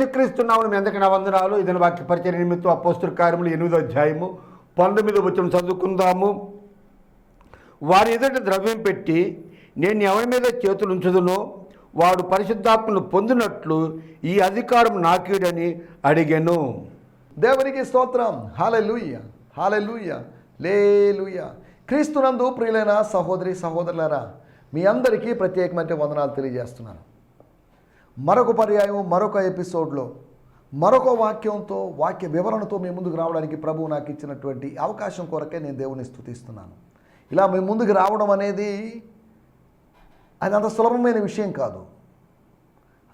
ఏసుక్రీస్తున్నామని నా వందనాలు. ఇదని వాక్య పరిచయ నిమిత్తం అపోస్తుల కార్యములు ఎనిమిదో అధ్యాయము పంతొమ్మిదో వచ్చిన చదువుకుందాము. వారి ఎదుట ద్రవ్యం పెట్టి నేను ఎవరి మీద చేతులు ఉంచుదునో వాడు పరిశుద్ధాత్మను పొందినట్లు ఈ అధికారం నాకీడని అడిగాను. దేవునికి స్తోత్రం. హాలెలుయ్య హాలెలుయ్య లేలుయ్య క్రీస్తునందు ప్రియులైన సహోదరి సహోదరులరా మీ అందరికీ ప్రత్యేకమైన వందనాలు తెలియజేస్తున్నాను. మరొక పర్యాయం మరొక ఎపిసోడ్లో మరొక వాక్యంతో వాక్య వివరణతో మీ ముందుకు రావడానికి ప్రభువు నాకు ఇచ్చినటువంటి అవకాశం కొరకే నేను దేవుని స్థుతిస్తున్నాను. ఇలా మీ ముందుకు రావడం అనేది అది అంత సులభమైన విషయం కాదు.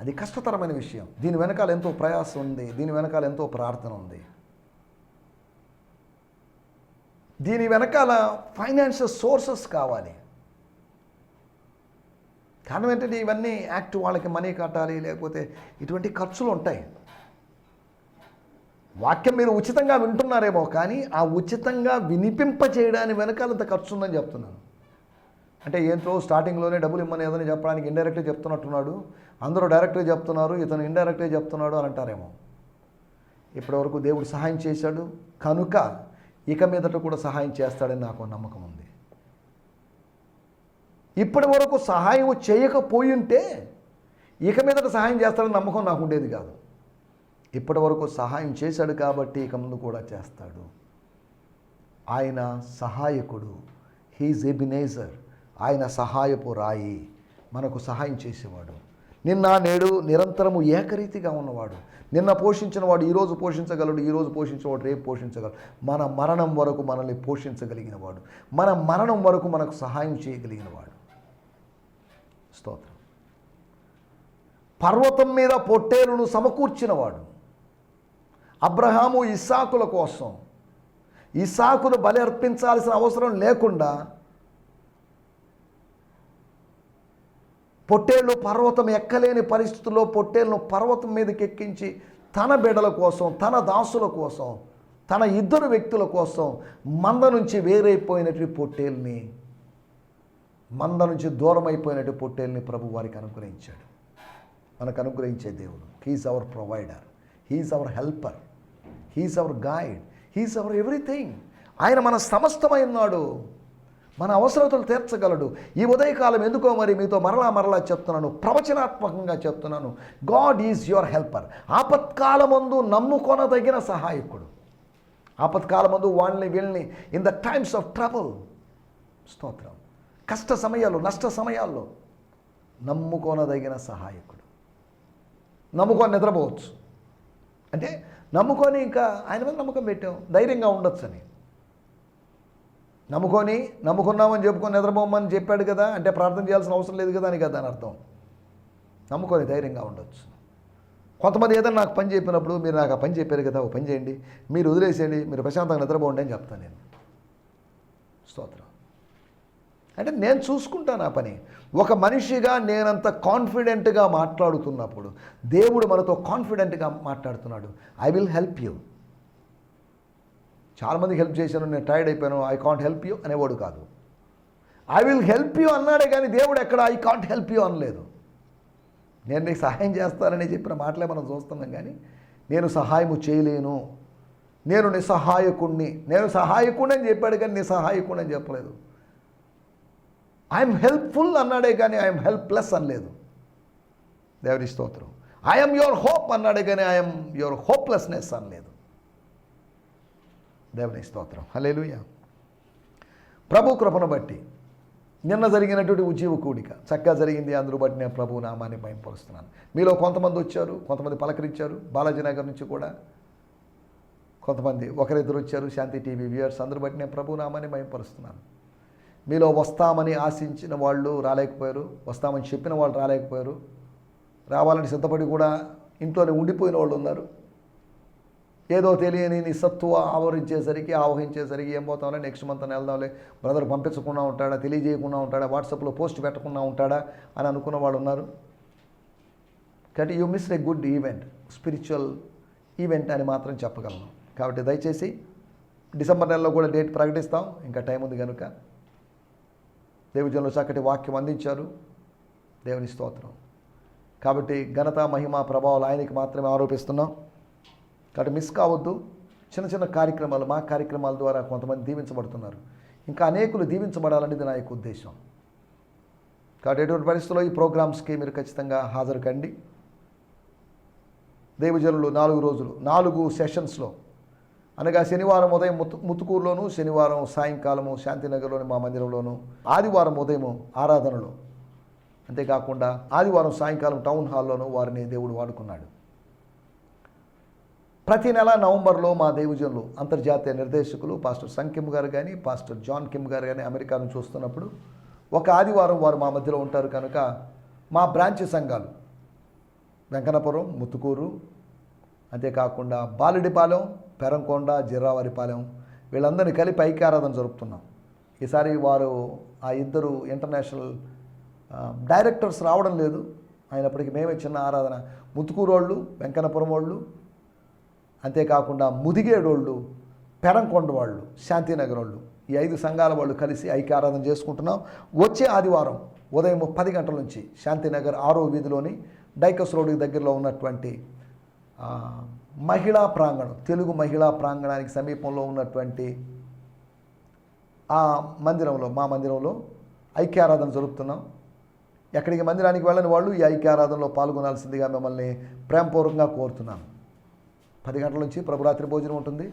అది కష్టతరమైన విషయం. దీని వెనకాల ఎంతో ప్రయాసం ఉంది. దీని వెనకాల ఎంతో ప్రార్థన ఉంది. దీని వెనకాల ఫైనాన్షియల్ సోర్సెస్ కావాలి. కారణం ఏంటంటే ఇవన్నీ యాక్ట్ వాళ్ళకి మనీ కట్టాలి లేకపోతే ఇటువంటి ఖర్చులు ఉంటాయి. వాక్యం మీరు ఉచితంగా వింటున్నారేమో కానీ ఆ ఉచితంగా వినిపింప చేయడానికి వెనకాల అంత ఖర్చు ఉందని చెప్తున్నాను అంటే ఏంటో స్టార్టింగ్లోనే డబ్బులు ఇమ్మని ఏదని చెప్పడానికి ఇండైరెక్ట్గా చెప్తున్నట్టున్నాడు. అందరూ డైరెక్ట్గా చెప్తున్నారు ఇతను ఇండైరెక్ట్గా చెప్తున్నాడు అని అంటారేమో. ఇప్పటివరకు దేవుడు సహాయం చేశాడు. కనుక ఇక మీదట కూడా సహాయం చేస్తాడని నాకు నమ్మకం ఉంది. ఇప్పటి వరకు సహాయం చేయకపోయింటే ఇక మీదట సహాయం చేస్తాడని నమ్మకం నాకు ఉండేది కాదు. ఇప్పటి వరకు సహాయం చేశాడు కాబట్టి ఇక ముందు కూడా చేస్తాడు. ఆయన సహాయకుడు. హీజ్ ఎబినేజర్ ఆయన సహాయపు రాయి. మనకు సహాయం చేసేవాడు. నిన్న నేడు నిరంతరము ఏకరీతిగా ఉన్నవాడు. నిన్న పోషించిన వాడు ఈరోజు పోషించగలడు ఈరోజు పోషించేవాడు రేపు పోషించగలడు. మన మరణం వరకు మనల్ని పోషించగలిగిన వాడు. మన మరణం వరకు మనకు సహాయం చేయగలిగిన వాడు. స్తోత్రం. పర్వతం మీద పొట్టేలును సమకూర్చినవాడు. అబ్రహాము ఇస్సాకుల కోసం. ఇస్సాకును బలి అర్పించాల్సిన అవసరం లేకుండా పొట్టేళ్ళు పర్వతం ఎక్కలేని పరిస్థితుల్లో పొట్టేళ్ళను పర్వతం మీదకి ఎక్కించి తన బిడల కోసం తన దాసుల కోసం తన ఇద్దరు వ్యక్తుల కోసం మంద నుంచి వేరైపోయినటువంటి పొట్టేల్ని మంద నుంచి దూరం అయిపోయినట్టు పొట్టేల్ని ప్రభు వారికి అనుగ్రహించాడు. మనకు అనుగ్రహించే దేవుడు. He is our provider he is our helper he is our guide he is our everything ఆయన మన సమస్తమై ఉన్నాడు. మన అవసరతలు తీర్చగలడు. ఈ ఉదయకాలం ఎందుకో మరి మీతో మరలా మరలా చెప్తున్నాను. ప్రవచనాత్మకంగా చెప్తున్నాను. గాడ్ ఈజ్ యువర్ హెల్పర్ ఆపత్కాలమందు నమ్ముకొనదగిన సహాయకుడు. ఆపత్కాలమందు వాళ్ళని వీళ్ళని in the times of trouble స్తోత్రం. కష్ట సమయాల్లో నష్ట సమయాల్లో నమ్ముకోనదగిన సహాయకుడు. నమ్ముకొని నిద్రపోవచ్చు. అంటే నమ్ముకొని ఇంకా ఆయన మీద నమ్మకం పెట్టాం. ధైర్యంగా ఉండొచ్చని. నమ్ముకొని నమ్ముకున్నామని చెప్పుకొని నిద్రపోమని చెప్పాడు కదా అంటే ప్రార్థన చేయాల్సిన అవసరం లేదు కదా అని కదా దాని అర్థం. నమ్ముకొని ధైర్యంగా ఉండొచ్చు. కొంతమంది ఏదైనా నాకు పని చెప్పినప్పుడు మీరు నాకు ఆ పని చెప్పారు కదా ఓ పని చేయండి. మీరు వదిలేసేయండి మీరు ప్రశాంతంగా నిద్రపోండి అని చెప్తాను నేను. స్తోత్రం. అంటే నేను చూసుకుంటాను ఆ పని. ఒక మనిషిగా నేనంత కాన్ఫిడెంట్గా మాట్లాడుతున్నప్పుడు దేవుడు మనతో కాన్ఫిడెంట్గా మాట్లాడుతున్నాడు. I will help you. చాలామందికి హెల్ప్ చేశాను నేను టైర్డ్ అయిపోయాను ఐ కాంట్ హెల్ప్ యూ అనేవాడు కాదు. ఐ విల్ హెల్ప్ యూ అన్నాడే కానీ దేవుడు ఎక్కడ ఐ కాంట్ హెల్ప్ యూ అనలేదు. నేను నీకు సహాయం చేస్తానని చెప్పిన మాటలే మనం చూస్తున్నాం కానీ నేను సహాయము చేయలేను. నేను నిస్సహాయకుణ్ణి. నేను సహాయకుణ్ణి అని చెప్పాడు కానీ నీ అని చెప్పలేదు. ఐఎమ్ హెల్ప్ఫుల్ అన్నాడే కానీ ఐఎమ్ హెల్ప్లెస్ అనలేదు. దేవుని స్తోత్రం. ఐఎమ్ యువర్ హోప్ అన్నాడే కానీ ఐఎమ్ యువర్ హోప్లెస్నెస్ అనలేదు. దేవుని స్తోత్రం. హలేలుయ ప్రభు కృపను బట్టి నిన్న జరిగినటువంటి ఉజీవ కూడిక. చక్కగా జరిగింది. అందరూ బట్టి నేను ప్రభు నామాన్ని భయంపరుస్తున్నాను. మీలో కొంతమంది వచ్చారు కొంతమంది పలకరించారు. బాలాజీ నగర్ నుంచి కూడా కొంతమంది. ఒకరిద్దరు వచ్చారు. శాంతి టీవీ వ్యూయర్స్ అందరూ బట్టి నేను ప్రభు నామాన్ని భయంపరుస్తున్నాను. మీలో వస్తామని ఆశించిన వాళ్ళు రాలేకపోయారు వస్తామని చెప్పిన వాళ్ళు రాలేకపోయారు. రావాలని సిద్ధపడి కూడా ఇంట్లోనే ఉండిపోయిన వాళ్ళు ఉన్నారు. ఏదో తెలియని నిస్సత్వ ఆవరించేసరికి ఆవహించేసరికి ఏం పోతాంలే నెక్స్ట్ మంత్ అని వెళ్దాంలే బ్రదర్ పంపించకుండా ఉంటాడా తెలియజేయకుండా ఉంటాడా వాట్సాప్లో పోస్ట్ పెట్టకుండా ఉంటాడా అని అనుకున్న వాళ్ళు ఉన్నారు. కాబట్టి you miss a good event spiritual event అని మాత్రం చెప్పగలను. కాబట్టి దయచేసి డిసెంబర్ నెలలో కూడా డేట్ ప్రకటిస్తాం. ఇంకా టైం ఉంది కనుక దేవజనులు చక్కటి వాక్యం అందించారు. దేవుని స్తోత్రం. కాబట్టి ఘనత మహిమ ప్రభావాలు ఆయనకి మాత్రమే ఆరోపిస్తున్నాం. కాబట్టి మిస్ కావద్దు. చిన్న చిన్న కార్యక్రమాలు మా కార్యక్రమాల ద్వారా కొంతమంది దీవించబడుతున్నారు. ఇంకా అనేకులు దీవించబడాలనేది నా యొక్క ఉద్దేశం. కాబట్టి ఎటువంటి పరిస్థితుల్లో ఈ ప్రోగ్రామ్స్కి మీరు ఖచ్చితంగా హాజరు కండి దైవజనులు నాలుగు రోజులు నాలుగు సెషన్స్లో అనగా శనివారం ఉదయం ముత్తు ముతుకూరులోను శనివారం సాయంకాలము శాంతినగర్లోని మా మందిరంలోను ఆదివారం ఉదయం ఆరాధనలో. అంతేకాకుండా ఆదివారం సాయంకాలం టౌన్ హాల్లోనూ వారిని దేవుడు వాడుకున్నాడు. ప్రతి నెల నవంబర్లో మా దేవజనులు అంతర్జాతీయ నిర్దేశకులు పాస్టర్ సంకిమ్ గారు కానీ పాస్టర్ జాన్ కిమ్ గారు కానీ అమెరికాను చూస్తున్నప్పుడు ఒక ఆదివారం వారు మా మధ్యలో ఉంటారు కనుక మా బ్రాంచ్ సంఘాలు వెంకనపురం ముత్తుకూరు అంతేకాకుండా బాలుడిపాలెం పెరంకొండ జిర్రావారిపాలెం వీళ్ళందరినీ కలిపి ఐక్యారాధన జరుపుతున్నాం. ఈసారి వారు ఆ ఇద్దరు ఇంటర్నేషనల్ డైరెక్టర్స్ రావడం లేదు. అయినప్పటికీ మేమే చిన్న ఆరాధన. ముతుకూరోళ్ళు వాళ్ళు వెంకన్నపురం వాళ్ళు అంతేకాకుండా ముదిగేడోళ్ళు పెరంకొండ వాళ్ళు శాంతినగర్ వాళ్ళు ఈ ఐదు సంఘాల వాళ్ళు కలిసి ఐక్యారాధన చేసుకుంటున్నాం. వచ్చే ఆదివారం ఉదయం పది గంటల నుంచి శాంతినగర్ ఆరో వీధిలోని డైకస్ రోడ్డు దగ్గరలో ఉన్నటువంటి మహిళా ప్రాంగణం తెలుగు మహిళా ప్రాంగణానికి సమీపంలో ఉన్నటువంటి ఆ మందిరంలో మా మందిరంలో ఐక్యారాధన జరుపుతున్నాం. ఎక్కడికి మందిరానికి వెళ్ళని వాళ్ళు ఈ ఐక్యారాధనలో పాల్గొనాల్సిందిగా మిమ్మల్ని ప్రేమపూర్వకంగా కోరుతున్నాను పది గంటల నుంచి ప్రభురాత్రి భోజనం ఉంటుంది.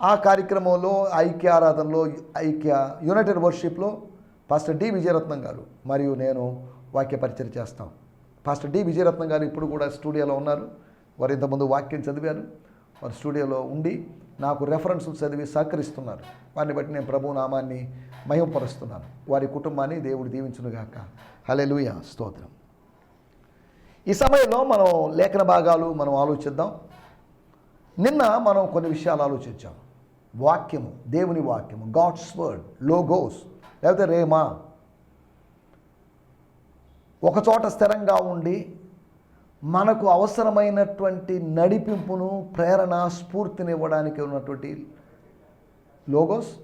ఆ కార్యక్రమంలో ఐక్య ఆరాధనలో ఐక్య యునైటెడ్ వర్షిప్లో పాస్టర్ డి విజయరత్నం గారు మరియు నేను వాక్య పరిచయం చేస్తాం. పాస్టర్ డి విజయరత్నం గారు ఇప్పుడు కూడా స్టూడియోలో ఉన్నారు. వారు ఇంతకుముందు వాక్యం చదివారు వారు స్టూడియోలో ఉండి నాకు రెఫరెన్స్ చదివి సహకరిస్తున్నారు. వారిని బట్టి నేను ప్రభు నామాన్ని మయంపరుస్తున్నాను వారి కుటుంబాన్ని దేవుడు దీవించునుగాక. హలెలుయ స్తోత్రం. ఈ సమయంలో మనం లేఖన భాగాలు మనం ఆలోచిద్దాం. నిన్న మనం కొన్ని విషయాలు ఆలోచించాం. వాక్యము దేవుని వాక్యము గాడ్స్ వర్డ్ లోగోస్ లేకపోతే రేమా ఒక చోట స్థిరంగా ఉండి మనకు అవసరమైనటువంటి నడిపింపును ప్రేరణ స్ఫూర్తిని ఇవ్వడానికి ఉన్నటువంటి లోగోస్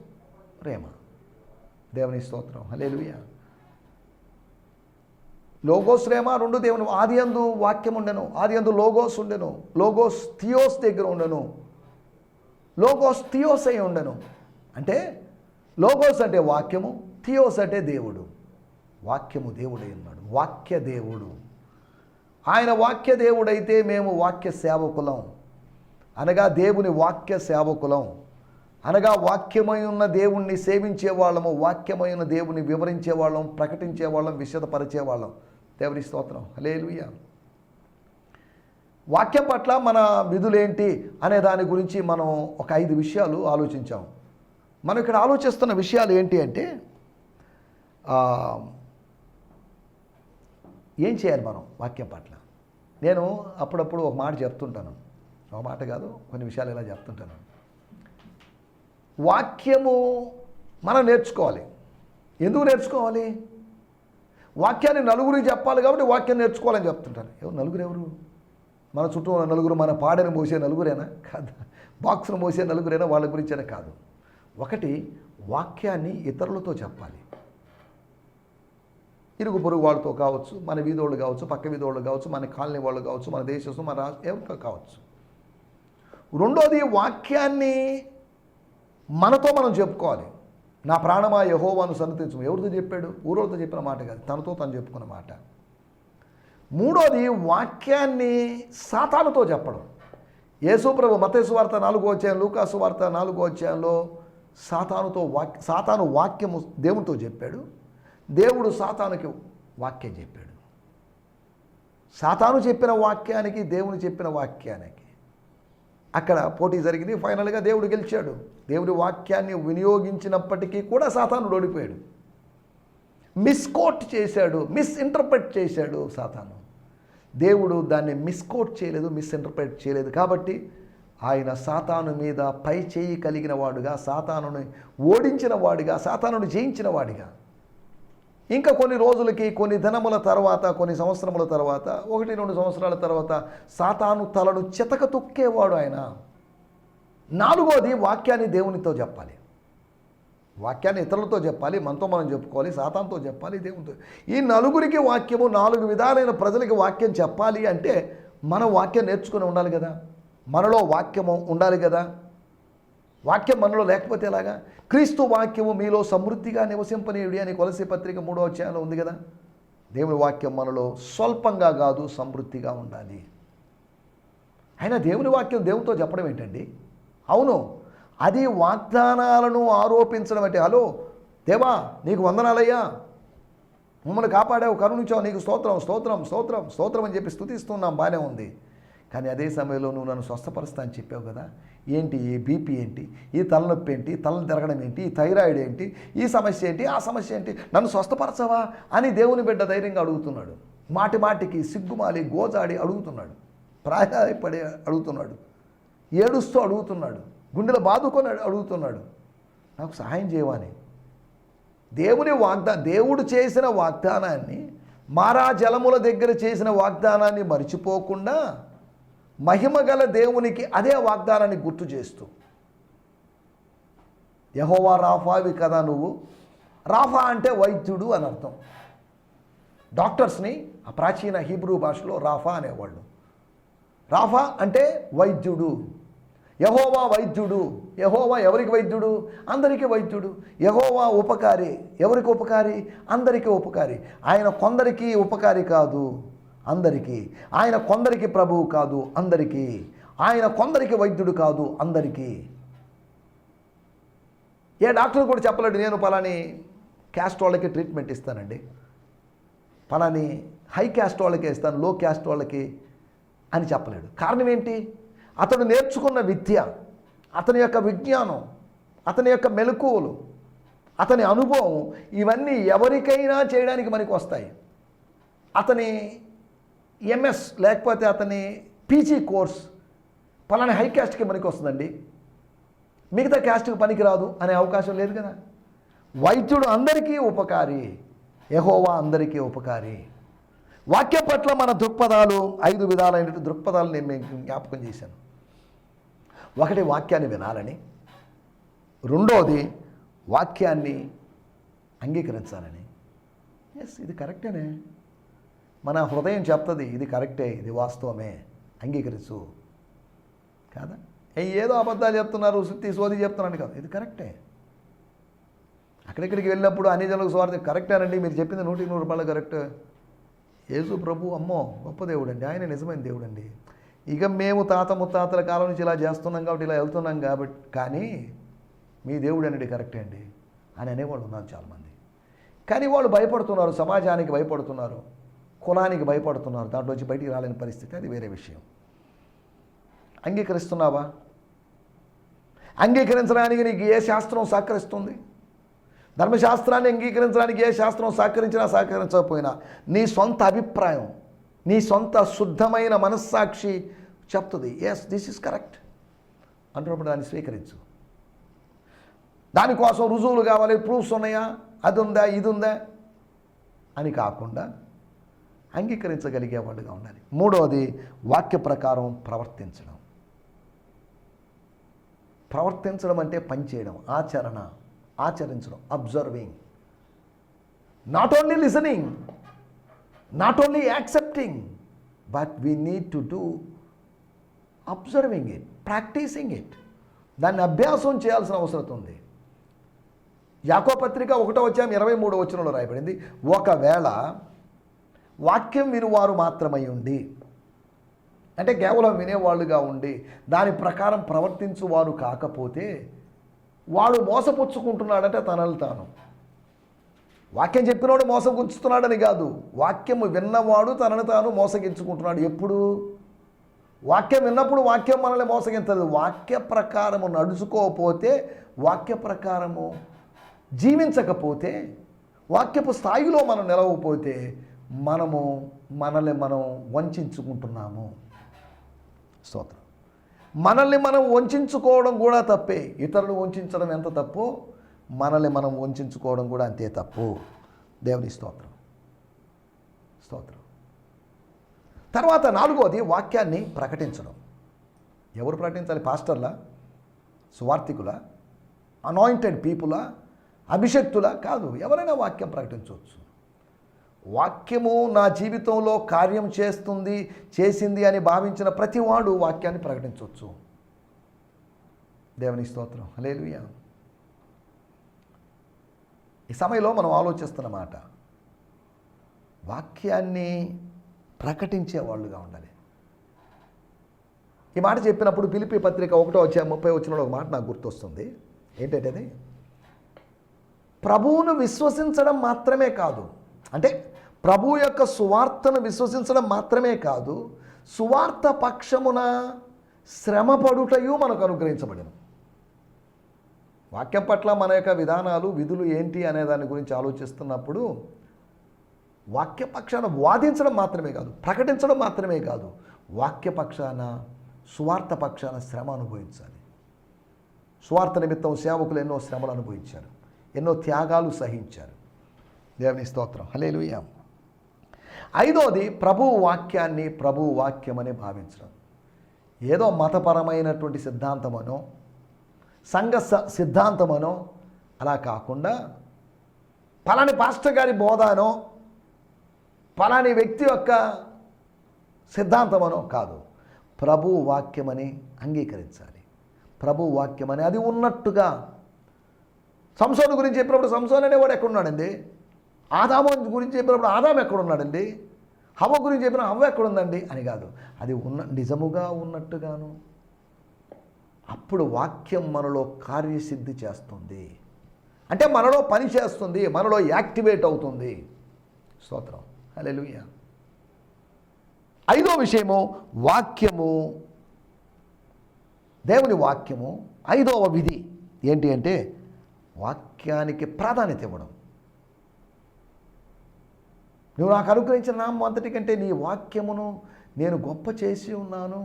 ప్రేమ. దేవుని స్తోత్రం. హలేలుయ లోగోస్ ప్రేమ రెండు దేవుని ఆది అందు వాక్యం ఉండెను. ఆది అందు లోగోస్ ఉండెను. లోగోస్ థియోస్ దగ్గర ఉండెను. లోగోస్ థియోస్ అయి ఉండెను. అంటే లోగోస్ అంటే వాక్యము థియోస్ అంటే దేవుడు. వాక్యము దేవుడై ఉన్నాడు. వాక్య దేవుడు. ఆయన వాక్య దేవుడైతే మేము వాక్య సేవకులం. అనగా దేవుని వాక్య సేవకులం. అనగా వాక్యమై ఉన్న దేవుణ్ణి సేవించే వాళ్ళము వాక్యమై ఉన్న దేవుని వివరించే వాళ్ళం ప్రకటించే వాళ్ళం విషదపరిచే వాళ్ళం. దేవుని స్తోత్రం. హలేలుయ్య వాక్యం పట్ల మన విధులేంటి అనే దాని గురించి మనం ఒక ఐదు విషయాలు ఆలోచించాం. మనం ఇక్కడ ఆలోచిస్తున్న విషయాలు ఏంటి అంటే ఏం చేయాలి మనం వాక్యం పట్ల? నేను అప్పుడప్పుడు ఒక మాట చెప్తుంటాను. ఒక మాట కాదు కొన్ని విషయాలు ఇలా చెప్తుంటాను. వాక్యము మనం నేర్చుకోవాలి. ఎందుకు నేర్చుకోవాలి? వాక్యాన్ని నలుగురికి చెప్పాలి కాబట్టి వాక్యం నేర్చుకోవాలని చెప్తుంటారు ఎవరు? నలుగురు ఎవరు? మన చుట్టూ ఉన్న నలుగురు మన పాడని మోసే నలుగురేనా? కాదు. బాక్స్ను మోసే నలుగురైనా? వాళ్ళ గురించేనా కాదు. ఒకటి వాక్యాన్ని ఇతరులతో చెప్పాలి. ఇరుగు పొరుగు వాళ్ళతో కావచ్చు మన వీధోళ్ళు కావచ్చు పక్క వీధోళ్ళు కావచ్చు మన కాలనీ వాళ్ళు కావచ్చు మన దేశం మన రాష్ట్రం కావచ్చు. రెండోది వాక్యాన్ని మనతో మనం చెప్పుకోవాలి. నా ప్రాణమా యహోవాను సన్నతించు ఎవరితో చెప్పాడు? ఊరోళ్ళతో చెప్పిన మాట కాదు. తనతో తను చెప్పుకున్న మాట. మూడోది వాక్యాన్ని సాతానుతో చెప్పడం. యేసుప్రభు మతేసు వార్త నాలుగో అధ్యాయం లూకాసు వార్త నాలుగో అధ్యాయంలో సాతానుతో వాక్ సాతాను వాక్యము దేవునితో చెప్పాడు. దేవుడు సాతానుకి వాక్యం చెప్పాడు. సాతాను చెప్పిన వాక్యానికి దేవుని చెప్పిన వాక్యానికి. అక్కడ పోటీ జరిగింది. ఫైనల్గా దేవుడు గెలిచాడు. దేవుడి వాక్యాన్ని వినియోగించినప్పటికీ కూడా సాతానుడు ఓడిపోయాడు. మిస్కోట్ చేశాడు. మిస్ఇంటర్ప్రెట్ చేశాడు సాతాను. దేవుడు దాన్ని మిస్కోట్ చేయలేదు మిస్ఇంటర్ప్రెట్ చేయలేదు కాబట్టి ఆయన సాతాను మీద పై చేయి కలిగిన వాడుగా సాతానుని ఓడించిన వాడిగా సాతానుని జయించిన వాడిగా ఇంకా కొన్ని రోజులకి కొన్ని దినముల తర్వాత కొన్ని సంవత్సరముల తర్వాత ఒకటి రెండు సంవత్సరాల తర్వాత సాతాను తలను చితక తొక్కేవాడు ఆయన. నాలుగోది వాక్యాన్ని దేవునితో చెప్పాలి. వాక్యాన్ని ఇతరులతో చెప్పాలి మనతో మనం చెప్పుకోవాలి సాతాంతో చెప్పాలి దేవునితో. ఈ నలుగురికి వాక్యము నాలుగు విధాలైన ప్రజలకి వాక్యం చెప్పాలి అంటే మన వాక్యం నేర్చుకుని ఉండాలి కదా. మనలో వాక్యము ఉండాలి కదా. వాక్యం మనలో లేకపోతే ఎలాగా? క్రీస్తు వాక్యము మీలో సమృద్ధిగా నివసింపనీయుడి అని కొలసి పత్రిక మూడో అధ్యాయంలో ఉంది కదా? దేవుని వాక్యం మనలో స్వల్పంగా కాదు సమృద్ధిగా ఉండాలి. అయినా దేవుని వాక్యం దేవునితో చెప్పడం ఏంటండి? అవును. అది వాగ్దానాలను ఆరోపించడం అంటే హలో దేవా నీకు వందనాలయ్యా. మమ్మల్ని కాపాడావు కరుణించావు నీకు స్తోత్రం స్తోత్రం స్తోత్రం స్తోత్రం అని చెప్పి స్థుతిస్తున్నాం బాగానే ఉంది. కానీ అదే సమయంలో నువ్వు నన్ను స్వస్థపరుస్తా అని చెప్పావు కదా. ఏంటి? ఈ బీపీ ఏంటి? ఈ తలనొప్పి ఏంటి? తలను తిరగడం ఏంటి? ఈ థైరాయిడ్ ఏంటి? ఈ సమస్య ఏంటి? ఆ సమస్య ఏంటి? నన్ను స్వస్థపరచవా? అని దేవుని బిడ్డ ధైర్యంగా అడుగుతున్నాడు. మాటి మాటికి సిగ్గుమాలి గోజాడి అడుగుతున్నాడు. ప్రాయపడి అడుగుతున్నాడు. ఏడుస్తూ అడుగుతున్నాడు. గుండెలు బాదుకొని అడుగుతున్నాడు. నాకు సహాయం చేయవాని దేవుని వాగ్దా దేవుడు చేసిన వాగ్దానాన్ని మారా జలముల దగ్గర చేసిన వాగ్దానాన్ని మర్చిపోకుండా మహిమగల దేవునికి అదే వాగ్దానాన్ని గుర్తు చేస్తూ. యహోవా రాఫావి కదా నువ్వు? రాఫా అంటే వైద్యుడు అని అర్థం. డాక్టర్స్ని ఆ ప్రాచీన హీబ్రూ భాషలో రాఫా అనేవాళ్ళు. రాఫా అంటే వైద్యుడు. యహోవా వైద్యుడు. యహోవా ఎవరికి వైద్యుడు? అందరికీ వైద్యుడు. యహోవా ఉపకారి. ఎవరికి ఉపకారి? అందరికీ ఉపకారి. ఆయన కొందరికి ఉపకారి కాదు. అందరికీ. ఆయన కొందరికి ప్రభువు కాదు అందరికీ. ఆయన కొందరికి వైద్యుడు కాదు అందరికీ. ఏ డాక్టర్ కూడా చెప్పలేడు నేను పలాని క్యాస్ట్ వాళ్ళకి ట్రీట్మెంట్ ఇస్తానండి. పలాని హై క్యాస్ట్ వాళ్ళకి ఇస్తాను లో క్యాస్ట్ వాళ్ళకి అని చెప్పలేడు. కారణం ఏంటి? అతడు నేర్చుకున్న విద్య అతని యొక్క విజ్ఞానం అతని యొక్క మెలకువలు అతని అనుభవం ఇవన్నీ ఎవరికైనా చేయడానికి మనకు వస్తాయి. అతని ఎంఎస్ లేకపోతే అతని పీజీ కోర్స్ పలానా హై క్యాస్ట్కి పనికి వస్తుందండి. మిగతా క్యాస్ట్కి పనికిరాదు అనే అవకాశం లేదు కదా. వైద్యుడు అందరికీ ఉపకారి యహోవా అందరికీ ఉపకారి. వాక్యం పట్ల మన దృక్పథాలు ఐదు విధాలైన దృక్పథాలు నేను మీకు జ్ఞాపకం చేశాను. ఒకటి వాక్యాన్ని వినాలని రెండోది వాక్యాన్ని అంగీకరించాలని. ఎస్ ఇది కరెక్టేనే. మన హృదయం చెప్తుంది ఇది కరెక్టే ఇది వాస్తవమే అంగీకరించు కాదా? ఏ ఏదో అబద్ధాలు చెప్తున్నారు శుద్ధి సోది చెప్తున్నాను కాదు. ఇది కరెక్టే. అక్కడిక్కడికి వెళ్ళినప్పుడు అన్ని జనులకు స్వార్థ. కరెక్టేనండి మీరు చెప్పింది నూటికి నూరు రూపాయలు కరెక్ట్. యేసు ప్రభు అమ్మో గొప్ప దేవుడు అండి ఆయన నిజమైన దేవుడు అండి ఇక మేము తాత ముత్తాతల కాలం నుంచి ఇలా చేస్తున్నాం కాబట్టి ఇలా వెళ్తున్నాం కాబట్టి కానీ మీ దేవుడు అనేది కరెక్టే అండి అని అనేవాళ్ళు ఉన్నారు చాలామంది. కానీ వాళ్ళు భయపడుతున్నారు సమాజానికి భయపడుతున్నారు. కులానికి భయపడుతున్నారు దాంట్లోంచి బయటికి రాలేని పరిస్థితి అది వేరే విషయం. అంగీకరిస్తున్నావా? అంగీకరించడానికి నీకు ఏ శాస్త్రం సహకరిస్తుంది? ధర్మశాస్త్రాన్ని అంగీకరించడానికి ఏ శాస్త్రం సహకరించినా సహకరించకపోయినా నీ సొంత అభిప్రాయం నీ సొంత శుద్ధమైన మనస్సాక్షి చెప్తుంది. ఎస్ దిస్ ఇస్ కరెక్ట్ అంటున్నప్పుడు దాన్ని స్వీకరించు. దానికోసం రుజువులు కావాలి ప్రూఫ్స్ ఉన్నాయా? అది ఉందా? ఇది ఉందా? అని కాకుండా అంగీకరించగలిగే వాళ్ళుగా ఉండాలి. మూడవది వాక్య ప్రకారం ప్రవర్తించడం. ప్రవర్తించడం అంటే పనిచేయడం ఆచరణ ఆచరించడం observing not only listening not only accepting but we need to do observing it practising it దాన్ని అభ్యాసం చేయాల్సిన అవసరం ఉంది. యాకో పత్రిక ఒకటో వచ్చాం ఇరవై మూడో వచనంలో రాయబడింది ఒకవేళ వాక్యం వినువారు మాత్రమై ఉండి అంటే కేవలం వినేవాళ్ళుగా ఉండి దాని ప్రకారం ప్రవర్తించువారు కాకపోతే వాడు మోసపుచ్చుకుంటున్నాడంటే తనలు తాను. వాక్యం చెప్పినవాడు మోసగుంచుతున్నాడని కాదు వాక్యం విన్నవాడు తనను తాను మోసగించుకుంటున్నాడు. ఎప్పుడు? వాక్యం విన్నప్పుడు వాక్యం మనల్ని మోసగించదు. వాక్య ప్రకారము నడుచుకోకపోతే వాక్య ప్రకారము జీవించకపోతే వాక్యపు స్థాయిలో మనం నిలవకపోతే మనము మనల్ని మనం వంచుకుంటున్నాము. స్తోత్రం. మనల్ని మనం వంచుకోవడం కూడా తప్పే. ఇతరులు వంచడం ఎంత తప్పు? మనల్ని మనం వంచుకోవడం కూడా అంతే తప్పు. దేవుని స్తోత్రం. స్తోత్రం. తర్వాత నాలుగోది వాక్యాన్ని ప్రకటించడం. ఎవరు ప్రకటించాలి? పాస్టర్లా? సువార్థికుల? అనాయింటెడ్ పీపులా అభిషక్తుల? కాదు. ఎవరైనా వాక్యం ప్రకటించవచ్చు. వాక్యము నా జీవితంలో కార్యం చేస్తుంది చేసింది అని భావించిన ప్రతివాడు వాక్యాన్ని ప్రకటించవచ్చు. దేవుని స్తోత్రం. లేదు ఈ సమయంలో మనం ఆలోచిస్తున్నమాట వాక్యాన్ని ప్రకటించే వాళ్ళుగా ఉండాలి. ఈ మాట చెప్పినప్పుడు పిలిపి పత్రిక ఒకటో వచ్చే ముప్పై వచ్చిన ఒక మాట నాకు గుర్తొస్తుంది. ఏంటంటే ప్రభువును విశ్వసించడం మాత్రమే కాదు. అంటే ప్రభు యొక్క సువార్తను విశ్వసించడం మాత్రమే కాదు సువార్త పక్షమున శ్రమపడుటయు మనకు అనుగ్రహించబడింది వాక్యం పట్ల మన యొక్క విధానాలు విధులు ఏంటి అనే దాని గురించి ఆలోచిస్తున్నప్పుడు వాక్యపక్షాన వాదించడం మాత్రమే కాదు ప్రకటించడం మాత్రమే కాదు వాక్య పక్షాన సువార్త పక్షాన శ్రమ అనుభవించాలి. స్వార్థ నిమిత్తం సేవకులు ఎన్నో శ్రమలు అనుభవించారు ఎన్నో త్యాగాలు సహించారు. దేవుని స్తోత్రం. హలేలుయ ఐదోది ప్రభు వాక్యాన్ని ప్రభు వాక్యమని భావించడం. ఏదో మతపరమైనటువంటి సిద్ధాంతమనో సంఘ సిద్ధాంతమనో అలా కాకుండా పలాని పాస్టర్ గారి బోధనో పలాని వ్యక్తి యొక్క సిద్ధాంతమనో కాదు. ప్రభు వాక్యమని అంగీకరించాలి. ప్రభు వాక్యమని అది ఉన్నట్టుగా సంసోను గురించి చెప్పినప్పుడు సంసోన్ అనేవాడు ఎక్కడున్నాడండి? ఆదాము గురించి చెప్పినప్పుడు ఆదాం ఎక్కడున్నాడండి? హవ గురించి చెప్పిన హవ ఎక్కడుందండి? అని కాదు. అది ఉన్న నిజముగా ఉన్నట్టుగాను. అప్పుడు వాక్యం మనలో కార్యసిద్ధి చేస్తుంది. అంటే మనలో పని చేస్తుంది మనలో యాక్టివేట్ అవుతుంది. స్తోత్రం. హల్లెలూయా. ఐదో విషయము వాక్యము. దేవుని వాక్యము. ఐదవ విధి ఏంటి అంటే వాక్యానికి ప్రాధాన్యత ఇవ్వడం. నువ్వు నాకు అనుగ్రహించిన నామం అంతటికంటే నీ వాక్యమును నేను గొప్ప చేసి ఉన్నాను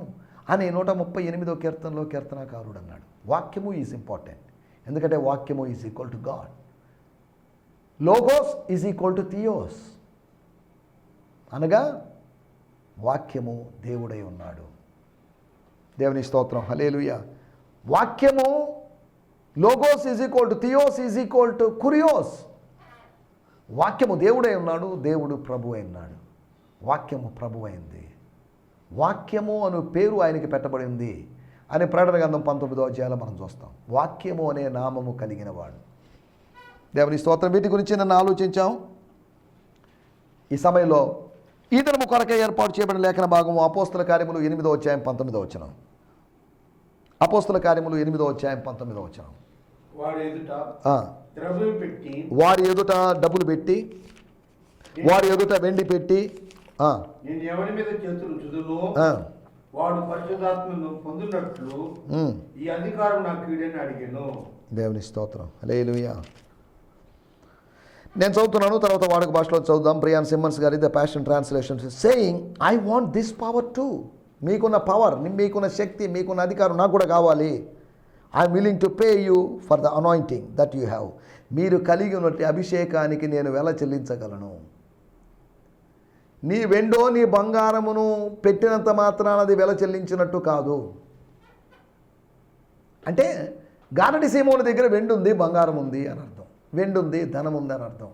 అని నూట ముప్పై ఎనిమిదో కీర్తనలో కీర్తనాకారుడు అన్నాడు. వాక్యము ఈజ్ ఇంపార్టెంట్ ఎందుకంటే వాక్యము is equal to God logos is equal to theos అనగా వాక్యము దేవుడై ఉన్నాడు. దేవుని స్తోత్రం. హలేలుయ వాక్యము logos is equal to theos is equal to kurios వాక్యము దేవుడై ఉన్నాడు దేవుడు ప్రభు ఉన్నాడు. వాక్యము ప్రభు అయింది వాక్యము అను పేరు ఆయనకి పెట్టబడింది అని ప్రకటన గ్రంథం పంతొమ్మిదో అధ్యాయంలో మనం చూస్తాం. వాక్యము అనే నామము కలిగిన వాడు. దేవుని స్తోత్రం. వీటి గురించి నన్ను ఆలోచించాం ఈ సమయంలో ఈ దినము కొరకే ఏర్పాటు చేయబడిన లేఖన భాగము అపోస్తుల కార్యములు ఎనిమిదో అధ్యాయం పంతొమ్మిదో వచనం. అపోస్తుల కార్యములు ఎనిమిదో అధ్యాయం పంతొమ్మిదో ఆ, ద్రవ్యం పెట్టి వారి ఎదుట డబ్బులు పెట్టి వారి ఎదుట వెండి పెట్టి నేను ఎవరి మీద చేతులు వాడు పరిశుధాత్మను పొందినట్లు. ఈ అధికారం నాకు అడిగాను. దేవుని స్తోత్రం. హల్లెలూయా. నేను చదువుతున్నాను తర్వాత వాడుక భాషలో చదువుదాం. ప్రియాన్ సిమ్మన్స్ గారి the passion translation saying I want this power to మీకున్న పవర్ మీకున్న శక్తి మీకున్న అధికారం నాకు కూడా కావాలి. I'm willing to pay you for the anointing that you have మీరు కలిగి ఉన్నట్టు అభిషేకానికి నేను వెల చెల్లించగలను. నీ వెండో నీ బంగారమును పెట్టినంత మాత్రాన అది వెల చెల్లించినట్టు కాదు. అంటే గారడి సీమోని దగ్గర వెండి ఉంది బంగారం ఉంది అని అర్థం. వెండి ఉంది ధనం ఉంది అని అర్థం.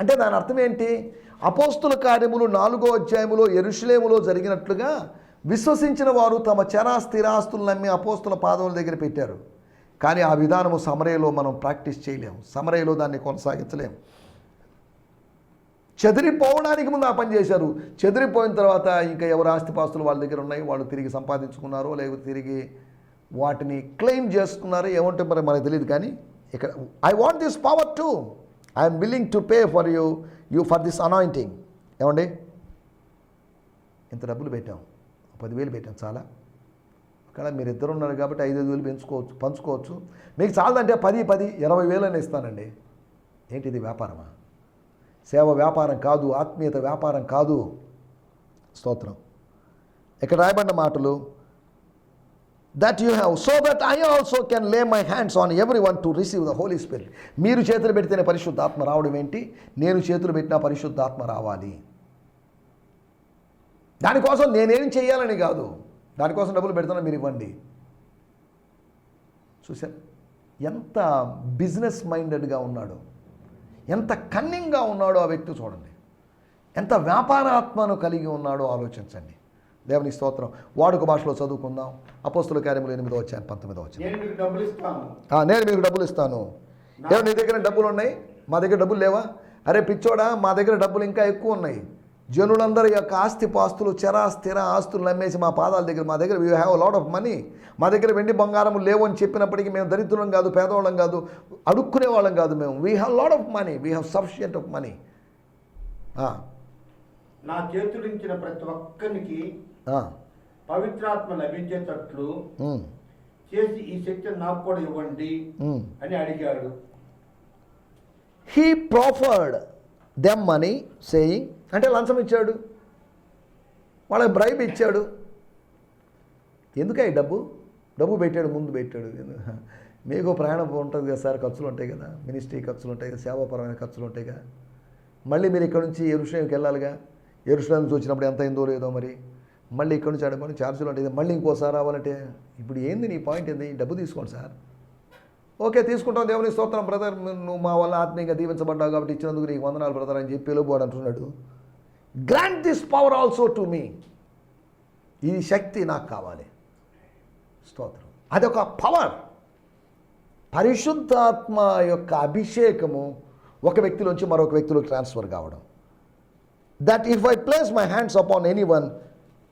అంటే దాని అర్థం ఏంటి? అపోస్తుల కార్యములు నాలుగో అధ్యాయములో ఎరుషులేములో జరిగినట్లుగా విశ్వసించిన వారు తమ చరా స్థిరాస్తులను నమ్మి అపోస్తుల పాదముల దగ్గర పెట్టారు. కానీ ఆ విధానము సమరయలో మనం ప్రాక్టీస్ చేయలేము. సమరయలో దాన్ని కొనసాగించలేము. చెదిరిపోవడానికి ముందు ఆ పని చేశారు. చెదిరిపోయిన తర్వాత ఇంకా ఎవరు ఆస్తిపాస్తులు వాళ్ళ దగ్గర ఉన్నాయి? వాళ్ళు తిరిగి సంపాదించుకున్నారో లేకపోతే తిరిగి వాటిని క్లెయిమ్ చేసుకున్నారో ఏమంటే మరి మనకు తెలియదు కానీ ఇక్కడ I want this power to I'm willing to pay for you you for this anointing ఏమండి? ఇంత డబ్బులు పెట్టాం. పదివేలు పెట్టాం చాలా. ఇక్కడ మీరు ఇద్దరు ఉన్నారు కాబట్టి ఐదు ఐదు వేలు పెంచుకోవచ్చు పంచుకోవచ్చు. మీకు చాలదంటే పది పది ఇరవై వేలు అని ఇస్తానండి. ఏంటి ఇది వ్యాపారమా? సేవ వ్యాపారం కాదు ఆత్మీయత వ్యాపారం కాదు. స్తోత్రం. ఇక్కడ రాయబడిన మాటలు that you have so that I also can lay my hands on every one to receive the Holy Spirit మీరు చేతులు పెడితేనే పరిశుద్ధాత్మ రావడం ఏంటి? నేను చేతులు పెట్టినా పరిశుద్ధాత్మ రావాలి. దానికోసం నేనేం చేయాలని కాదు. దానికోసం డబ్బులు పెడుతున్నా మీరు ఇవ్వండి. చూశారు? ఎంత బిజినెస్ మైండెడ్గా ఉన్నాడో. ఎంత కన్నింగ్గా ఉన్నాడో ఆ వ్యక్తి చూడండి. ఎంత వ్యాపారాత్మను కలిగి ఉన్నాడో ఆలోచించండి. దేవుని స్తోత్రం. వాడుక భాషలో చదువుకుందాం. అపోస్తుల కార్యములు ఎనిమిదో వచ్చాను పంతొమ్మిదో వచ్చాను నేను మీకు డబ్బులు ఇస్తాను. ఆ, నేను మీకు డబ్బులు ఇస్తాను. ఏమో నీ దగ్గర డబ్బులు ఉన్నాయి? మా దగ్గర డబ్బులు లేవా? అరే పిచ్చోడా మా దగ్గర డబ్బులు ఇంకా ఎక్కువ ఉన్నాయి. జనులందరి యొక్క ఆస్తి పాస్తులు చెర స్థిర ఆస్తులు నమ్మేసి మా పాదాల దగ్గర మా దగ్గర we have lot of money మా దగ్గర వెండి బంగారం లేవు అని చెప్పినప్పటికీ మేము దరిద్రులం కాదు పేదవాళ్ళం కాదు అడుక్కునే వాళ్ళం కాదు మేము. We have lot of money we have sufficient of money నా చేతులించిన ప్రతి ఒక్కరికి పవిత్రాత్మ లభించేటట్లు చేసి ఈ శక్తిని నాకు కూడా ఇవ్వండి అని అడిగాడు. He proffered them money saying అంటే లంచం ఇచ్చాడు. వాళ్ళకి బ్రైబ్ ఇచ్చాడు. ఎందుకే డబ్బు? డబ్బు పెట్టాడు ముందు పెట్టాడు. మీకు ప్రయాణం ఉంటుంది కదా సార్ ఖర్చులు ఉంటాయి కదా. మినిస్ట్రీ ఖర్చులు ఉంటాయి కదా సేవాపరమైన ఖర్చులు ఉంటాయి కదా. మళ్ళీ మీరు ఇక్కడ నుంచి ఎరుషలేంకి వెళ్ళాలిగా? ఎరుషలేం నుంచి వచ్చినప్పుడు ఎంత అయిందో లేదో మరి. మళ్ళీ ఇక్కడ నుంచి ఆడమని ఛార్జీలు ఉంటాయి మళ్ళీ ఇంకోసారి రావాలంటే ఇప్పుడు ఏంది నీ పాయింట్ ఏంది? డబ్బు తీసుకోండి సార్. ఓకే తీసుకుంటాం దేవుని స్తోత్రం బ్రదర్. నువ్వు మా వల్ల ఆత్మీయంగా దీవించబడ్డావు కాబట్టి ఇచ్చినందుకు నీకు వందనాలు బ్రదర్ అని చెప్పి వెళ్ళిపోడు అంటున్నాడు. Grant this power also to me ఈ శక్తి నాకు కావాలి. స్తోత్రం. అదొక పవర్ పరిశుద్ధాత్మ యొక్క అభిషేకము ఒక వ్యక్తిలోంచి మరొక వ్యక్తిలోకి ట్రాన్స్ఫర్ కావడం. That if I place my hands upon any one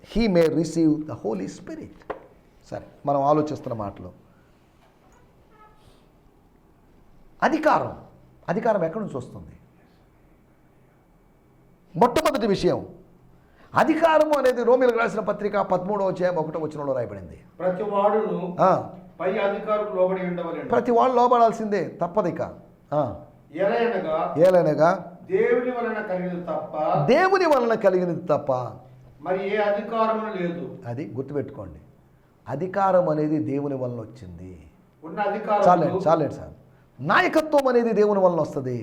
he may receive the Holy Spirit సరే మనం ఆలోచిస్తున్న మాటలు. అధికారం. అధికారం ఎక్కడి నుంచి వస్తుంది? మొట్టమొదటి విషయం అధికారము అనేది రోమిలకు రాసిన పత్రిక పదమూడవ అధ్యాయం ఒకటో వచనంలో రాయబడింది. ప్రతి వాడును ఆ, పై అధికారులకు లోబడి ఉండవలేను. ప్రతి వాళ్ళు లోబడాల్సిందే తప్పదిక ఏలైనగా దేవుని వలన కలిగినది తప్ప దేవుని వలన కలిగినది తప్ప మరి ఏ అధికారము లేదు. అది గుర్తుపెట్టుకోండి. అధికారం అనేది దేవుని వలన వచ్చింది. ఉన్న చాలండి చాలండి సార్. నాయకత్వం అనేది దేవుని వలన వస్తుంది.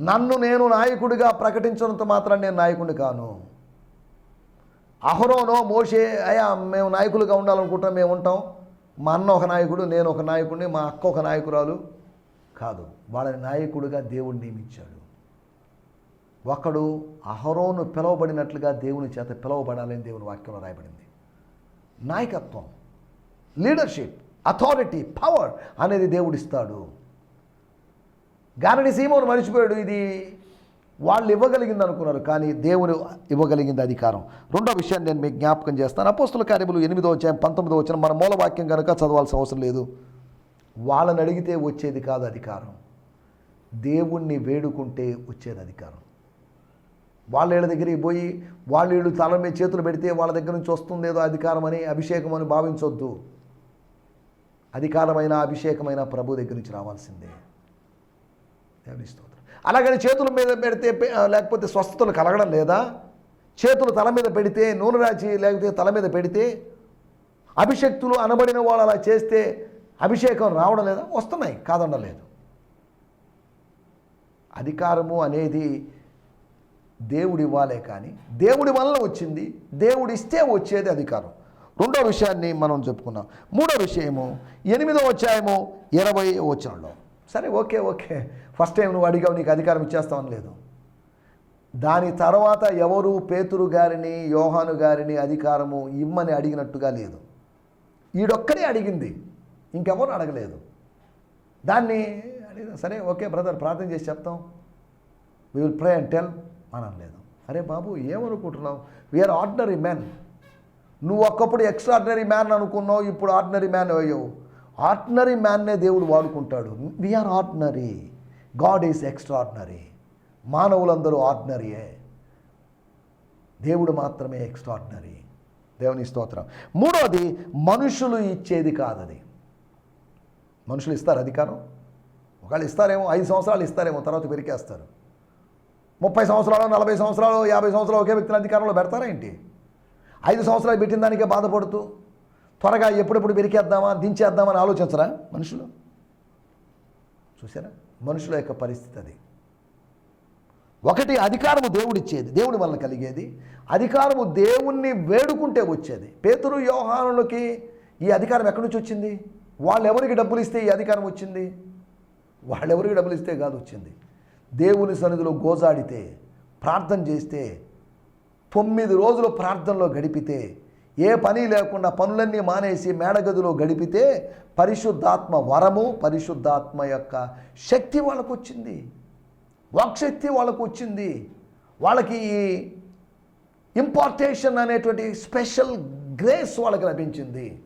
నన్ను నేను నాయకుడిగా ప్రకటించినంత మాత్రం నేను నాయకుడిని కాను. అహరోనో మోషే అయ్యా మేము నాయకులుగా ఉండాలనుకుంటాం మేము ఉంటాం. మా అన్న ఒక నాయకుడు నేను ఒక నాయకుడిని మా అక్క ఒక నాయకురాలు కాదు. వాళ్ళని నాయకుడిగా దేవుడు నియమించాడు. ఒకడు అహరోను పిలువబడినట్లుగా దేవుని చేత పిలువబడాలని దేవుని వాక్యంలో రాయబడింది. నాయకత్వం లీడర్షిప్ అథారిటీ పవర్ అనేది దేవుడిస్తాడు. గానడి సీమోను మర్చిపోయాడు. ఇది వాళ్ళు ఇవ్వగలిగింది అనుకున్నారు కానీ దేవుడు ఇవ్వగలిగింది అధికారం. రెండో విషయాన్ని నేను మీకు జ్ఞాపకం చేస్తాను. అపోస్తుల కార్యములు ఎనిమిదో వచ్చాయి పంతొమ్మిదో వచ్చిన మన మూలవాక్యం కనుక చదవాల్సిన అవసరం లేదు. వాళ్ళని అడిగితే వచ్చేది కాదు అధికారం. దేవుణ్ణి వేడుకుంటే వచ్చేది అధికారం. వాళ్ళ వీళ్ళ దగ్గరికి పోయి వాళ్ళు వీళ్ళు తల మీద చేతులు పెడితే వాళ్ళ దగ్గర నుంచి వస్తుంది ఏదో అధికారం అని అభిషేకం అని భావించొద్దు. అధికారమైన అభిషేకమైన ప్రభు దగ్గర నుంచి రావాల్సిందే. దేవుని స్తోత్రం అలాగని చేతుల మీద పెడితే లేకపోతే స్వస్థతలు కలగడం లేదా? చేతులు తల మీద పెడితే నూనె రాచి లేకపోతే తల మీద పెడితే అభిషక్తులు అనబడిన వాళ్ళు అలా చేస్తే అభిషేకం రావడం లేదా? వస్తున్నాయి కాదనలేదు అధికారము అనేది దేవుడి ఇవ్వాలే కానీ దేవుడి వలన వచ్చింది దేవుడి ఇస్తే వచ్చేది అధికారం. రెండో విషయాన్ని మనం చెప్పుకున్నాం మూడో విషయము ఎనిమిదో వచ్చాయము ఇరవై వచ్చాడు సరే ఓకే ఓకే. ఫస్ట్ టైం నువ్వు అడిగావు నీకు అధికారం ఇచ్చేస్తామని లేదు. దాని తర్వాత ఎవరు పేతురు గారిని యోహాను గారిని అధికారము ఇమ్మని అడిగినట్టుగా లేదు. ఈడొక్కడే అడిగింది. ఇంకెవరు అడగలేదు. దాన్ని సరే ఓకే బ్రదర్ ప్రార్థన చేసి చెప్తాం. We will pray and tell అనలేదు. అరే బాబు ఏమనుకుంటున్నావు? వీఆర్ ఆర్డినరీ మ్యాన్ నువ్వు ఒక్కప్పుడు ఎక్స్ట్రాడినరీ మ్యాన్ అనుకున్నావు ఇప్పుడు ఆర్డినరీ మ్యాన్ అయ్యావు. ఆర్డినరీ మ్యాన్నే దేవుడు వాడుకుంటాడు. We're ordinary. God is extraordinary మానవులందరూ ఆర్డినరీయే. దేవుడు మాత్రమే ఎక్స్ట్రాడినరీ దేవుని స్తోత్రం. మూడోది మనుషులు ఇచ్చేది కాదది. మనుషులు ఇస్తారు అధికారం? ఒకళ్ళు ఇస్తారేమో ఐదు సంవత్సరాలు ఇస్తారేమో తర్వాత పెరికేస్తారు. ముప్పై సంవత్సరాలు నలభై సంవత్సరాలు యాభై సంవత్సరాలు ఒకే వ్యక్తిని అధికారంలో పెడతారా ఏంటి? ఐదు సంవత్సరాలు పెట్టిన దానికే బాధపడుతూ త్వరగా ఎప్పుడెప్పుడు పెరికేద్దామా దించేద్దామని ఆలోచించరా మనుషులు? చూసారా మనుషుల యొక్క పరిస్థితి అది. ఒకటి అధికారము దేవుడిచ్చేది దేవుడి వలన కలిగేది. అధికారము దేవుణ్ణి వేడుకుంటే వచ్చేది. పేతురు వ్యవహారంలోకి ఈ అధికారం ఎక్కడి నుంచి వచ్చింది? వాళ్ళు ఎవరికి డబ్బులు ఇస్తే ఈ అధికారం వచ్చింది? వాళ్ళెవరికి డబ్బులు ఇస్తే కాదు వచ్చింది. దేవుని సన్నిధిలో గోజాడితే ప్రార్థన చేస్తే తొమ్మిది రోజులు ప్రార్థనలో గడిపితే ఏ పని లేకుండా పనులన్నీ మానేసి మేడగదిలో గడిపితే పరిశుద్ధాత్మ వరము పరిశుద్ధాత్మ యొక్క శక్తి వాళ్ళకు వచ్చింది వాక్శక్తి వాళ్ళకు వచ్చింది వాళ్ళకి ఈ ఇంపార్టేషన్ అనేటువంటి స్పెషల్ గ్రేస్ వాళ్ళకి లభించింది.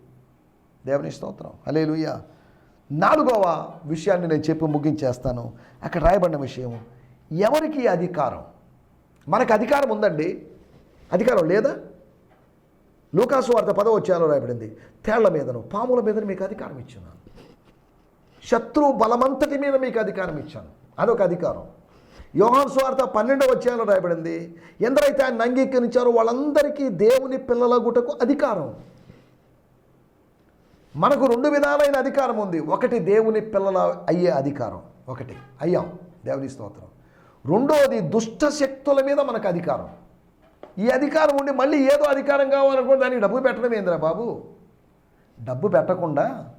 దేవుని స్తోత్రం. లూయ నాలుగవ విషయాన్ని నేను చెప్పి ముగించేస్తాను. అక్కడ రాయబడిన విషయం ఎవరికి అధికారం? మనకు అధికారం ఉందండి. అధికారం లేదా? లూకాసు వార్త పదవ రాయబడింది. తేళ్ళ మీదను పాముల మీదను మీకు అధికారం ఇచ్చాను. శత్రు బలమంతటి మీద మీకు అధికారం ఇచ్చాను. అదొక అధికారం. యోహాన్ స్వార్థ పన్నెండవ అధ్యాయంలో రాయబడింది. ఎందరైతే ఆయన అంగీకరించారో వాళ్ళందరికీ దేవుని పిల్లల గుటకు అధికారం. మనకు రెండు విధాలైన అధికారం ఉంది. ఒకటి దేవుని పిల్లల అయ్యే అధికారం. ఒకటి. అయ్యాం. దేవుని స్తోత్రం. రెండవది దుష్ట శక్తుల మీద మనకు అధికారం. ఈ అధికారం ఉండి మళ్ళీ ఏదో అధికారం కావాలనుకుంటే దానికి డబ్బు పెట్టడం ఏందిరా బాబు? డబ్బు పెట్టకుండా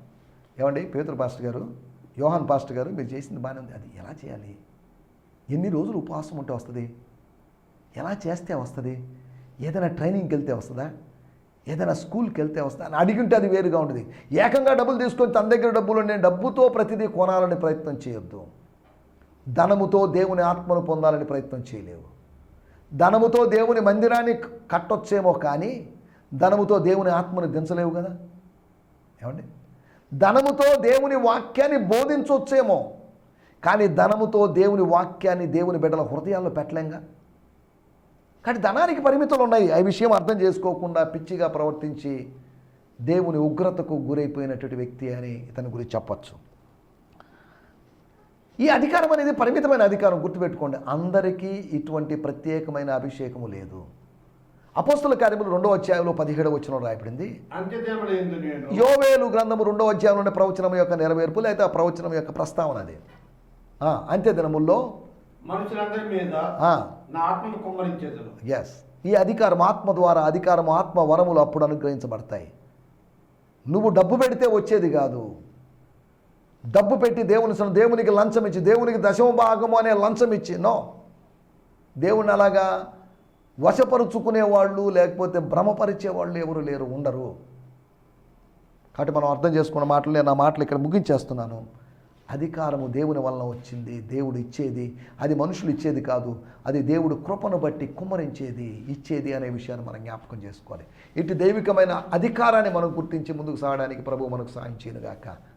ఏమండి పేతురు పాస్టర్ గారు యోహాన్ పాస్టర్ గారు మీరు చేసింది బాగానే ఉంది. అది ఎలా చేయాలి? ఎన్ని రోజులు ఉపవాసం ఉంటే వస్తుంది? ఎలా చేస్తే వస్తుంది? ఏదైనా ట్రైనింగ్కి వెళ్తే వస్తుందా? ఏదైనా స్కూల్కి వెళ్తే వస్తా అని అడిగింటే అది వేరుగా ఉంటుంది. ఏకంగా డబ్బులు తీసుకొని తన దగ్గర డబ్బులు నేను డబ్బుతో ప్రతిదీ కొనాలని ప్రయత్నం చేయొద్దు. ధనముతో దేవుని ఆత్మను పొందాలని ప్రయత్నం చేయలేవు. ధనముతో దేవుని మందిరాన్ని కట్టొచ్చేమో కానీ ధనముతో దేవుని ఆత్మను దించలేవు కదా? ఏమండి? ధనముతో దేవుని వాక్యాన్ని బోధించవచ్చేమో కానీ ధనముతో దేవుని వాక్యాన్ని దేవుని బిడ్డల హృదయాల్లో పెట్టలేంగా కానీ ధనానికి పరిమితులు ఉన్నాయి. ఆ విషయం అర్థం చేసుకోకుండా పిచ్చిగా ప్రవర్తించి దేవుని ఉగ్రతకు గురైపోయినటువంటి వ్యక్తి అని ఇతని గురించి చెప్పచ్చు. ఈ అధికారం అనేది పరిమితమైన అధికారం గుర్తుపెట్టుకోండి. అందరికీ ఇటువంటి ప్రత్యేకమైన అభిషేకము లేదు. అపోస్తుల కార్యములు రెండో అధ్యాయంలో పదిహేడవ వచ్చిన రాయబడింది. యోవేలు గ్రంథము రెండో అధ్యాయంలోని ప్రవచనం యొక్క నెరవేర్పు లేదా ప్రవచనం యొక్క ప్రస్తావన అది. అంత్య దినముల్లో ఎస్ ఈ అధికారం ఆత్మ ద్వారా అధికారం ఆత్మ వరములు అప్పుడు అనుగ్రహించబడతాయి. నువ్వు డబ్బు పెడితే వచ్చేది కాదు. డబ్బు పెట్టి దేవుని దేవునికి లంచం ఇచ్చి దేవునికి దశమ భాగము అనే లంచం ఇచ్చి నో. దేవుని అలాగా వశపరుచుకునే వాళ్ళు లేకపోతే భ్రమపరిచే వాళ్ళు ఎవరు లేరు ఉండరు. కాబట్టి మనం అర్థం చేసుకున్న మాటలు నేను ఆ మాటలు ఇక్కడ ముగించేస్తున్నాను. అధికారము దేవుని వలన వచ్చింది దేవుడు ఇచ్చేది అది మనుషులు ఇచ్చేది కాదు అది దేవుడు కృపను బట్టి కుమ్మరించేది ఇచ్చేది అనే విషయాన్ని మనం జ్ఞాపకం చేసుకోవాలి. ఇటు దైవికమైన అధికారాన్ని మనం గుర్తించి ముందుకు సాగడానికి ప్రభు మనకు సాయం చేయనుగాక.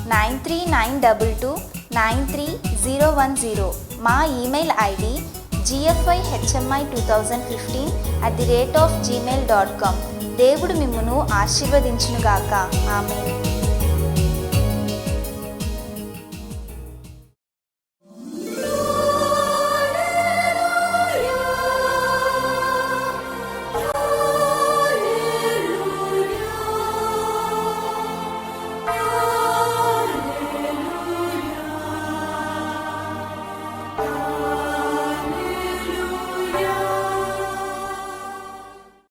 nine three nine double two nine three zero one zero. మా email ID GFI HMI two thousand fifteen at the rate of Gmail dot com దేవుడు మిమ్మును ఆశీర్వదించునుగాక. ఆమె